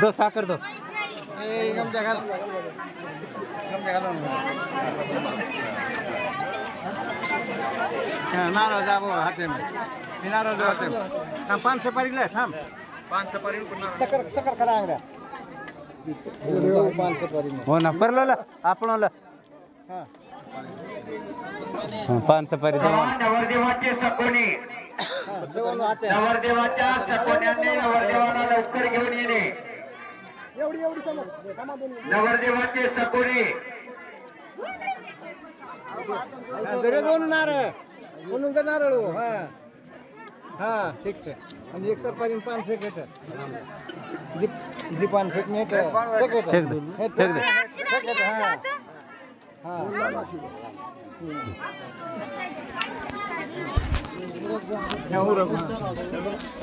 दो साखर दो नारळ जाबो हाते मी नारळ देऊ हाते थांब पाच सपारी दिलाय थांब सकर सकर करा पाच सपारी हो. ना परला आपण हां पाच सफारी दो नवरदेवाचे सकोनी नवरदेवाच्या सकोन्याने नवरदेवाला लवकर घेऊन येणे. एवढी नवरदेवाचे जरे दोन नारळ. म्हणून तर नारळ हो. हा. हा ठीक છે आणि एक सफारी पान फेक येतं. जी जी पान फेक नाही फेक हे. फेक दे. फेक येतं, हा. हा.